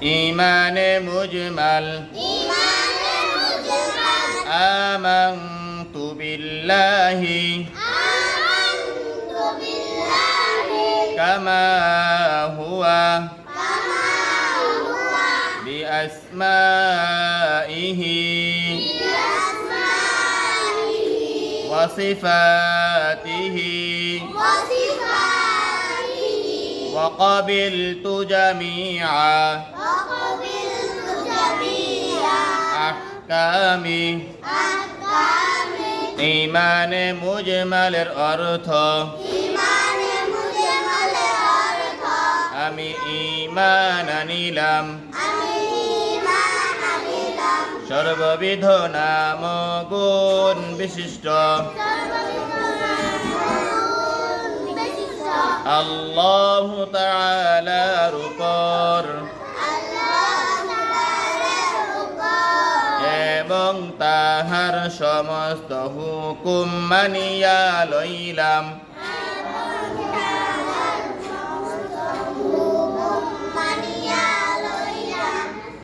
ইমানে মুজমাল إيمان مجمل আমানতু বিল্লাহি آمنت بالله কামা হুয়া كما هو বিআসমাইহি بأسمائه وصفاته وصفاته وقبلت جميع وقبلت جميع أحكامه أحكام ইমানে মুজমালের অর্থ إيمان مجمل أرث আমি ইমান আনিলাম আমি ঈমান আনিলাম সর্ববিধ নাম গুণ বিশিষ্ট বিশিষ্ট আল্লাহ তাআলার উপর এবং তাহার সমস্ত হুকুম মানিয়া লইলাম।